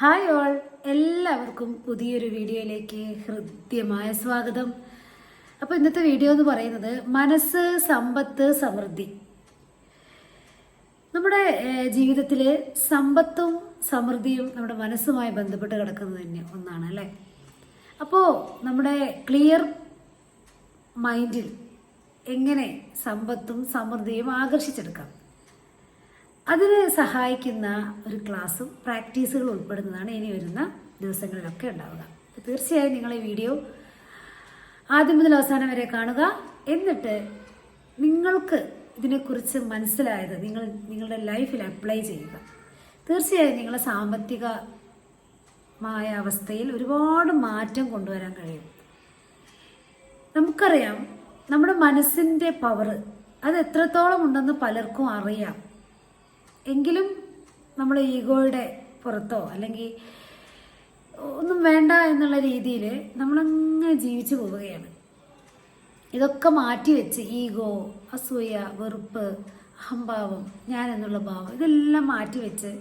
Hi all. എല്ലാവർക്കും പുതിയൊരു വീഡിയോയിലേക്ക് ഹൃദ്യമായ സ്വാഗതം. അപ്പോൾ ഇന്നത്തെ വീഡിയോ എന്ന് പറയുന്നത് മനസ്സ് സമ്പത്ത് സമൃദ്ധി. നമ്മുടെ ജീവിതത്തിൽ സമ്പത്തും സമൃദ്ധിയും നമ്മുടെ മനസ്സുമായി ബന്ധപ്പെട്ട് കിടക്കുന്നത് തന്നെ ഒന്നാണ് അല്ലേ? അപ്പോൾ നമ്മുടെ ക്ലിയർ മൈൻഡിൽ എങ്ങനെ സമ്പത്തും സമൃദ്ധിയും ആകർഷിച്ചെടുക്കാം? അതിന് സഹായിക്കുന്ന ഒരു ക്ലാസ്സും പ്രാക്ടീസുകൾ ഉൾപ്പെടുന്നതാണ് ഇനി വരുന്ന ദിവസങ്ങളിലൊക്കെ ഉണ്ടാവുക. തീർച്ചയായും നിങ്ങൾ ഈ വീഡിയോ ആദ്യം മുതൽ അവസാനം വരെ കാണുക. എന്നിട്ട് നിങ്ങൾക്ക് ഇതിനെക്കുറിച്ച് മനസ്സിലായത് നിങ്ങൾ നിങ്ങളുടെ ലൈഫിൽ അപ്ലൈ ചെയ്യുക. തീർച്ചയായും നിങ്ങളുടെ സാമ്പത്തികമായ അവസ്ഥയിൽ ഒരുപാട് മാറ്റം കൊണ്ടുവരാൻ കഴിയും. നമുക്കറിയാം നമ്മുടെ മനസ്സിന്റെ പവർ അത് എത്രത്തോളം ഉണ്ടെന്ന് പലർക്കും അറിയാം. എങ്കിലും നമ്മൾ ഈഗോയുടെ പുറത്തോ അല്ലെങ്കിൽ ഒന്നും വേണ്ട എന്നുള്ള രീതിയിൽ നമ്മളങ്ങനെ ജീവിച്ചു പോവുകയാണ്. ഇതൊക്കെ മാറ്റിവെച്ച് ഈഗോ അസൂയ വെറുപ്പ് അഹംഭാവം ഞാൻ എന്നുള്ള ഭാവം ഇതെല്ലാം മാറ്റിവെച്ച്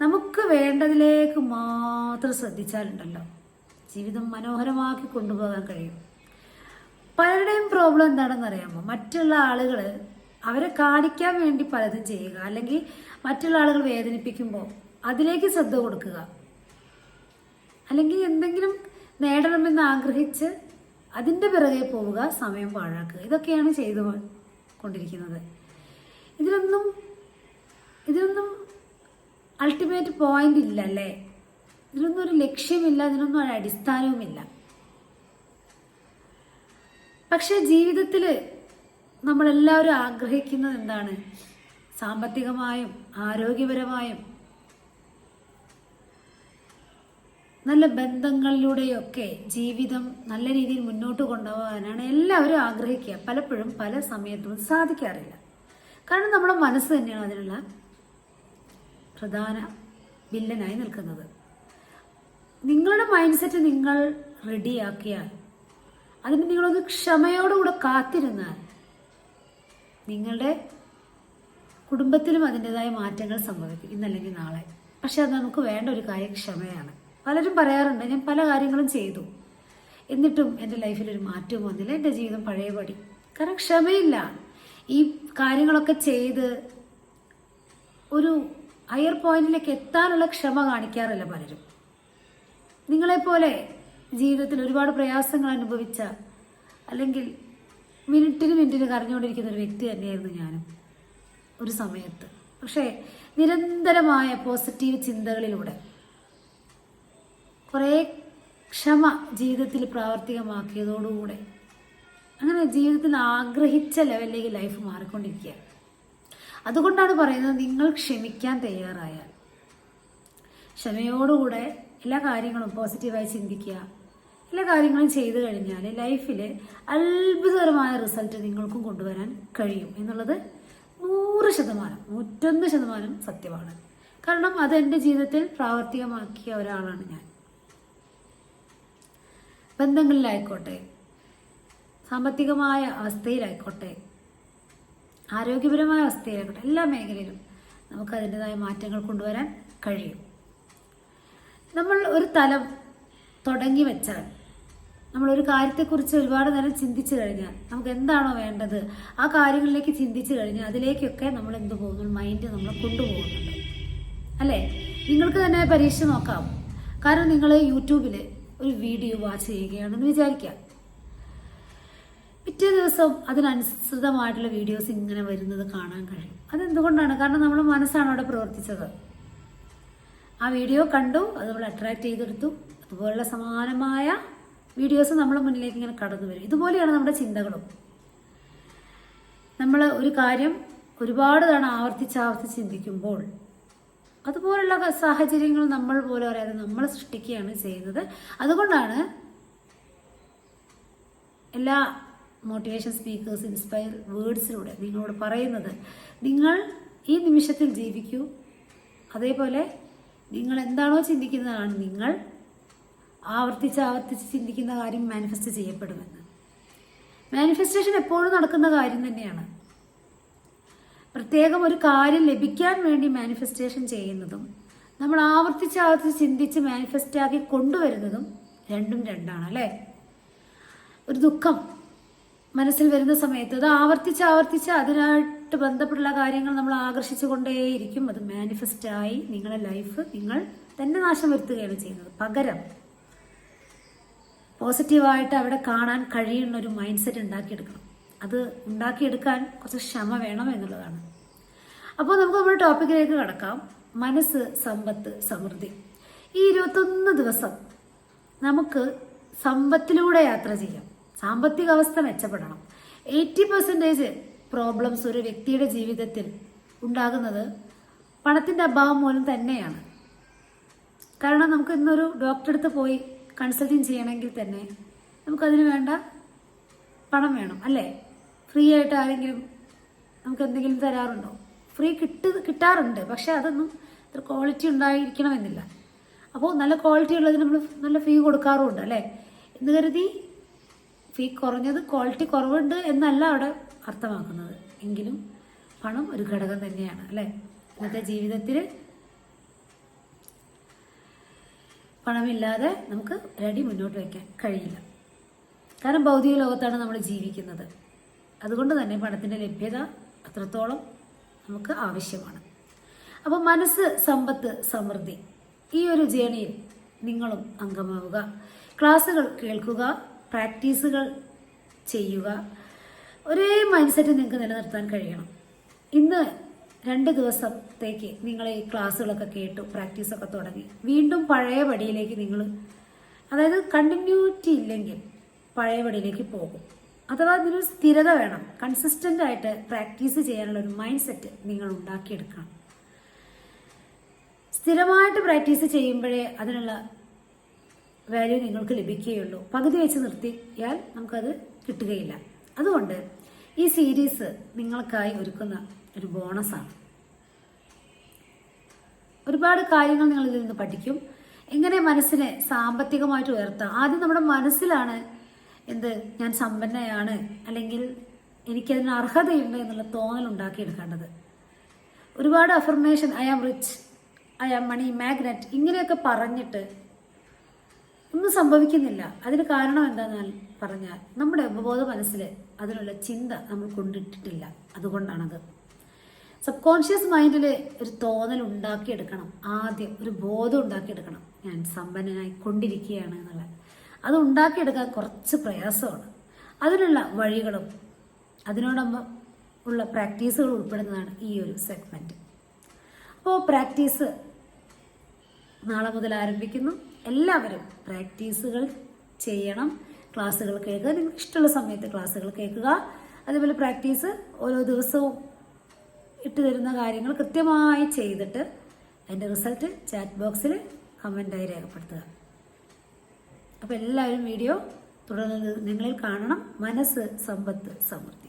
നമുക്ക് വേണ്ടതിലേക്ക് മാത്രം ശ്രദ്ധിച്ചാലുണ്ടല്ലോ. ജീവിതം മനോഹരമാക്കി കൊണ്ടുപോകാൻ കഴിയും. പലരുടെയും പ്രോബ്ലം എന്താണെന്ന് അറിയാമോ മറ്റുള്ള ആളുകൾ അവരെ കാണിക്കാൻ വേണ്ടി പലതും ചെയ്യുക. അല്ലെങ്കിൽ മറ്റുള്ള ആളുകൾ വേദനിപ്പിക്കുമ്പോൾ അതിലേക്ക് ശ്രദ്ധ കൊടുക്കുക. അല്ലെങ്കിൽ എന്തെങ്കിലും നേടണമെന്ന് ആഗ്രഹിച്ച് അതിന്റെ പിറകെ പോവുക സമയം പാഴാക്കുക. ഇതൊക്കെയാണ് ചെയ്തു കൊണ്ടിരിക്കുന്നത്. ഇതിലൊന്നും ഇതിനൊന്നും അൾട്ടിമേറ്റ് പോയിന്റ് ഇല്ല അല്ലേ? ഇതിനൊന്നും ഒരു ലക്ഷ്യമില്ല ഇതിനൊന്നും ഒരു അടിസ്ഥാനവുമില്ല. പക്ഷേ ജീവിതത്തിൽ നമ്മളെല്ലാവരും ആഗ്രഹിക്കുന്നത് എന്താണ്? സാമ്പത്തികമായും ആരോഗ്യപരമായും നല്ല ബന്ധങ്ങളിലൂടെയൊക്കെ ജീവിതം നല്ല രീതിയിൽ മുന്നോട്ട് കൊണ്ടുപോകാനാണ് എല്ലാവരും ആഗ്രഹിക്കുക. പലപ്പോഴും പല സമയത്തും സാധിക്കാറില്ല. കാരണം നമ്മുടെ മനസ്സ് തന്നെയാണ് അതിനുള്ള പ്രധാന വില്ലനായി നിൽക്കുന്നത്. നിങ്ങളുടെ മൈൻഡ് സെറ്റ് നിങ്ങൾ റെഡിയാക്കിയാൽ അതിന് നിങ്ങളൊന്ന് ക്ഷമയോടുകൂടെ കാത്തിരുന്നാൽ നിങ്ങളുടെ കുടുംബത്തിലും അതിന്റെതായ മാറ്റങ്ങൾ സംഭവിക്കും ഇന്നല്ലെങ്കിൽ നാളെ. പക്ഷെ അത് നമുക്ക് വേണ്ട ഒരു കാര്യം ക്ഷമയാണ് പലരും പറയാറുണ്ട് ഞാൻ പല കാര്യങ്ങളും ചെയ്തു. എന്നിട്ടും എന്റെ ലൈഫിൽ ഒരു മാറ്റവും വന്നില്ല. എന്റെ ജീവിതം പഴയപടി. കാരണം ക്ഷമയില്ല. ഈ കാര്യങ്ങളൊക്കെ ചെയ്ത് ഒരു ഹയർ പോയിന്റിലേക്ക് എത്താനുള്ള ക്ഷമ കാണിക്കാറില്ല പലരും. നിങ്ങളെപ്പോലെ ജീവിതത്തിൽ ഒരുപാട് പ്രയാസങ്ങൾ അനുഭവിച്ച അല്ലെങ്കിൽ മിനിറ്റിന് മിനിറ്റിന് കരഞ്ഞുകൊണ്ടിരിക്കുന്ന ഒരു വ്യക്തി തന്നെയായിരുന്നു ഞാനും. ഒരു സമയത്ത്. പക്ഷേ നിരന്തരമായ പോസിറ്റീവ് ചിന്തകളിലൂടെ കുറേ ക്ഷമ ജീവിതത്തിൽ പ്രാവർത്തികമാക്കിയതോടുകൂടെ അങ്ങനെ ജീവിതത്തിൽ ആഗ്രഹിച്ച ലെവലിലേക്ക് ലൈഫ് മാറിക്കൊണ്ടിരിക്കുക അതുകൊണ്ടാണ് പറയുന്നത് നിങ്ങൾ ക്ഷമിക്കാൻ തയ്യാറായാൽ. ക്ഷമയോടുകൂടെ എല്ലാ കാര്യങ്ങളും പോസിറ്റീവായി ചിന്തിക്കുക എല്ലാ കാര്യങ്ങളും ചെയ്തു കഴിഞ്ഞാൽ ലൈഫിൽ അത്ഭുതകരമായ റിസൾട്ട് നിങ്ങൾക്കും കൊണ്ടുവരാൻ കഴിയും എന്നുള്ളത് നൂറ് ശതമാനം നൂറ്റൊന്ന് ശതമാനം സത്യമാണ്. കാരണം അത് എന്റെ ജീവിതത്തിൽ പ്രാവർത്തികമാക്കിയ ഒരാളാണ് ഞാൻ. ബന്ധങ്ങളിലായിക്കോട്ടെ സാമ്പത്തികമായ അവസ്ഥയിലായിക്കോട്ടെ ആരോഗ്യപരമായ അവസ്ഥയിലായിക്കോട്ടെ എല്ലാ മേഖലയിലും നമുക്ക് അതിന്റെതായ മാറ്റങ്ങൾ കൊണ്ടുവരാൻ കഴിയും. നമ്മൾ ഒരു തലം തുടങ്ങി വെച്ചാൽ നമ്മൾ ഒരു കാര്യത്തെക്കുറിച്ച് ഒരുപാട് നേരം ചിന്തിച്ചു കഴിഞ്ഞാൽ നമുക്ക് എന്താണോ വേണ്ടത്? ആ കാര്യങ്ങളിലേക്ക് ചിന്തിച്ചു കഴിഞ്ഞാൽ അതിലേക്കൊക്കെ നമ്മൾ എന്ത് പോകുന്നു മൈൻഡ് നമ്മൾ കൊണ്ടുപോകുന്നുണ്ട്. അല്ലേ? നിങ്ങൾക്ക് തന്നെ പരീക്ഷ നോക്കാം. കാരണം നിങ്ങൾ യൂട്യൂബിൽ ഒരു വീഡിയോ വാച്ച് ചെയ്യുകയാണെന്ന് വിചാരിക്കാം. പിറ്റേ ദിവസം അതിനനുസൃതമായിട്ടുള്ള വീഡിയോസ് ഇങ്ങനെ വരുന്നത് കാണാൻ കഴിയും. അതെന്തുകൊണ്ടാണ്? കാരണം നമ്മുടെ മനസ്സാണ് അവിടെ പ്രവർത്തിച്ചത്. ആ വീഡിയോ കണ്ടു അത് നമ്മൾ അട്രാക്ട് ചെയ്തെടുത്തു. അതുപോലുള്ള സമാനമായ വീഡിയോസ് നമ്മുടെ മുന്നിലേക്ക് ഇങ്ങനെ കടന്നു വരും. ഇതുപോലെയാണ് നമ്മുടെ ചിന്തകളും. നമ്മൾ ഒരു കാര്യം ഒരുപാട് തവണ ആവർത്തിച്ച് ആവർത്തിച്ച് ചിന്തിക്കുമ്പോൾ അതുപോലുള്ള സാഹചര്യങ്ങൾ നമ്മൾ പോലും അറിയാതെ നമ്മൾ സൃഷ്ടിക്കുകയാണ് ചെയ്യുന്നത്. അതുകൊണ്ടാണ് എല്ലാ മോട്ടിവേഷൻ സ്പീക്കേഴ്സ് ഇൻസ്പയർ വേർഡ്സിലൂടെ നിങ്ങളോട് പറയുന്നത് നിങ്ങൾ ഈ നിമിഷത്തിൽ ജീവിക്കൂ. അതേപോലെ നിങ്ങൾ എന്താണോ ചിന്തിക്കുന്നതാണ് നിങ്ങൾ ആവർത്തിച്ച് ആവർത്തിച്ച് ചിന്തിക്കുന്ന കാര്യം മാനിഫെസ്റ്റ് ചെയ്യപ്പെടുമെന്ന്. മാനിഫെസ്റ്റേഷൻ എപ്പോഴും നടക്കുന്ന കാര്യം തന്നെയാണ്. പ്രത്യേകം ഒരു കാര്യം ലഭിക്കാൻ വേണ്ടി മാനിഫെസ്റ്റേഷൻ ചെയ്യുന്നതും നമ്മൾ ആവർത്തിച്ച് ആവർത്തിച്ച് ചിന്തിച്ച് മാനിഫെസ്റ്റ് ആക്കി കൊണ്ടുവരുന്നതും രണ്ടും രണ്ടാണ് അല്ലേ? ഒരു ദുഃഖം മനസ്സിൽ വരുന്ന സമയത്ത് അത് ആവർത്തിച്ച് ആവർത്തിച്ച് അതിനായിട്ട് ബന്ധപ്പെട്ടുള്ള കാര്യങ്ങൾ നമ്മൾ ആകർഷിച്ചു കൊണ്ടേയിരിക്കും. അത് മാനിഫെസ്റ്റായി നിങ്ങളുടെ ലൈഫ് നിങ്ങൾ തന്നെ നാശം വരുത്തുകയാണ് ചെയ്യുന്നത്. പകരം പോസിറ്റീവായിട്ട് അവിടെ കാണാൻ കഴിയുന്ന ഒരു മൈൻഡ് സെറ്റ് ഉണ്ടാക്കിയെടുക്കണം. അത് ഉണ്ടാക്കിയെടുക്കാൻ കുറച്ച് ക്ഷമ വേണം എന്നുള്ളതാണ്. അപ്പോൾ നമുക്ക് നമ്മുടെ ടോപ്പിക്കിലേക്ക് കടക്കാം. മനസ്സ് സമ്പത്ത് സമൃദ്ധി. ഈ ഇരുപത്തൊന്ന് ദിവസം നമുക്ക് സമ്പത്തിലൂടെ യാത്ര ചെയ്യാം. സാമ്പത്തിക അവസ്ഥ മെച്ചപ്പെടണം. എയ്റ്റി പെർസെന്റേജ് പ്രോബ്ലംസ് ഒരു വ്യക്തിയുടെ ജീവിതത്തിൽ ഉണ്ടാകുന്നത് പണത്തിന്റെ അഭാവം മൂലം തന്നെയാണ്. കാരണം നമുക്ക് ഇന്നൊരു ഡോക്ടറെ അടുത്ത് പോയി കൺസൾട്ടിങ് ചെയ്യണമെങ്കിൽ തന്നെ നമുക്കതിന് വേണ്ട പണം വേണം അല്ലേ? ഫ്രീ ആയിട്ട് ആരെങ്കിലും നമുക്ക് എന്തെങ്കിലും തരാറുണ്ടോ? ഫ്രീ കിട്ടു കിട്ടാറുണ്ട് പക്ഷെ അതൊന്നും ഇത്ര ക്വാളിറ്റി ഉണ്ടായിരിക്കണമെന്നില്ല. അപ്പോൾ നല്ല ക്വാളിറ്റി ഉള്ളതിന് നമ്മൾ നല്ല ഫീ കൊടുക്കാറുമുണ്ട് അല്ലേ? എന്ന് കരുതി ഫീ കുറഞ്ഞത് ക്വാളിറ്റി കുറവുണ്ട് എന്നല്ല അവിടെ അർത്ഥമാക്കുന്നത്. എങ്കിലും പണം ഒരു ഘടകം തന്നെയാണ് അല്ലേ? ഇന്നത്തെ ജീവിതത്തിൽ പണമില്ലാതെ നമുക്ക് റെഡി മുന്നോട്ട് വയ്ക്കാൻ കഴിയില്ല. കാരണം ഭൗതിക ലോകത്താണ് നമ്മൾ ജീവിക്കുന്നത്. അതുകൊണ്ട് തന്നെ പണത്തിന്റെ ലഭ്യത അത്രത്തോളം നമുക്ക് ആവശ്യമാണ്. അപ്പോൾ മനസ്സ് സമ്പത്ത് സമൃദ്ധി ഈ ഒരു ജേണിയിൽ നിങ്ങളും അംഗമാവുക. ക്ലാസ്സുകൾ കേൾക്കുക പ്രാക്ടീസുകൾ ചെയ്യുക. ഒരേ മൈൻഡ് സെറ്റ് നിങ്ങൾക്ക് നിലനിർത്താൻ കഴിയണം. ഇന്ന് രണ്ട് ദിവസത്തേക്ക് നിങ്ങൾ ഈ ക്ലാസ്സുകളൊക്കെ കേട്ടു പ്രാക്ടീസൊക്കെ തുടങ്ങി. വീണ്ടും പഴയ പടിയിലേക്ക് നിങ്ങൾ അതായത് കണ്ടിന്യൂറ്റി ഇല്ലെങ്കിൽ പഴയ പടിയിലേക്ക് പോകും. അഥവാ ഇതിനൊരു സ്ഥിരത വേണം കൺസിസ്റ്റന്റ് ആയിട്ട് പ്രാക്ടീസ് ചെയ്യാനുള്ള ഒരു മൈൻഡ് സെറ്റ് നിങ്ങൾ ഉണ്ടാക്കിയെടുക്കണം. സ്ഥിരമായിട്ട് പ്രാക്ടീസ് ചെയ്യുമ്പോഴേ അതിനുള്ള വാല്യൂ നിങ്ങൾക്ക് ലഭിക്കുകയുള്ളൂ. പകുതി വെച്ച് നിർത്തിയാൽ നമുക്കത് കിട്ടുകയില്ല. അതുകൊണ്ട് ഈ സീരീസ് നിങ്ങൾക്കായി ഒരുക്കുന്ന ഒരു ബോണസാണ്. ഒരുപാട് കാര്യങ്ങൾ നിങ്ങൾ ഇതിൽ നിന്ന് പഠിക്കും. എങ്ങനെ മനസ്സിനെ സാമ്പത്തികമായിട്ട് ഉയർത്താം? ആദ്യം നമ്മുടെ മനസ്സിലാണ് എന്ത്? ഞാൻ സമ്പന്നയാണ്. അല്ലെങ്കിൽ എനിക്കതിന് അർഹതയുണ്ട് എന്നുള്ള തോന്നൽ ഉണ്ടാക്കിയെടുക്കേണ്ടത്. ഒരുപാട് affirmation I am rich I am money magnet ഇങ്ങനെയൊക്കെ പറഞ്ഞിട്ട് ഒന്നും സംഭവിക്കുന്നില്ല. അതിന് കാരണം എന്താണെന്ന് പറഞ്ഞാൽ നമ്മുടെ ഉപബോധ മനസ്സിൽ അതിനുള്ള ചിന്ത നമ്മൾ കൊണ്ടിട്ടിട്ടില്ല. അതുകൊണ്ടാണത്. സബ് കോൺഷ്യസ് മൈൻഡിൽ ഒരു തോന്നൽ ഉണ്ടാക്കിയെടുക്കണം. ആദ്യം ഒരു ബോധം ഉണ്ടാക്കിയെടുക്കണം. ഞാൻ സമ്പന്നനായി കൊണ്ടിരിക്കുകയാണ് എന്നുള്ളത്. അത് ഉണ്ടാക്കിയെടുക്കാൻ കുറച്ച് പ്രയാസമാണ്. അതിനുള്ള വഴികളും അതിനോടൊപ്പം ഉള്ള പ്രാക്ടീസുകൾ ഉൾപ്പെടുന്നതാണ് ഈ ഒരു സെഗ്മെന്റ് അപ്പോൾ പ്രാക്ടീസ് നാളെ മുതൽ ആരംഭിക്കുന്നു. എല്ലാവരും പ്രാക്ടീസുകൾ ചെയ്യണം. ക്ലാസ്സുകൾ കേൾക്കുക. നിങ്ങൾക്ക് ഇഷ്ടമുള്ള സമയത്ത് ക്ലാസ്സുകൾ കേൾക്കുക. അതേപോലെ പ്രാക്ടീസ് ഓരോ ദിവസവും ഇട്ട് തരുന്ന കാര്യങ്ങൾ കൃത്യമായി ചെയ്തിട്ട് അതിന്റെ റിസൾട്ട് ചാറ്റ് ബോക്സിൽ കമന്റായി രേഖപ്പെടുത്തുക. അപ്പോൾ എല്ലാവരും വീഡിയോ തുടർന്ന് നിങ്ങളിൽ കാണണം. മനസ്സ് സമ്പത്ത് സമൃദ്ധി.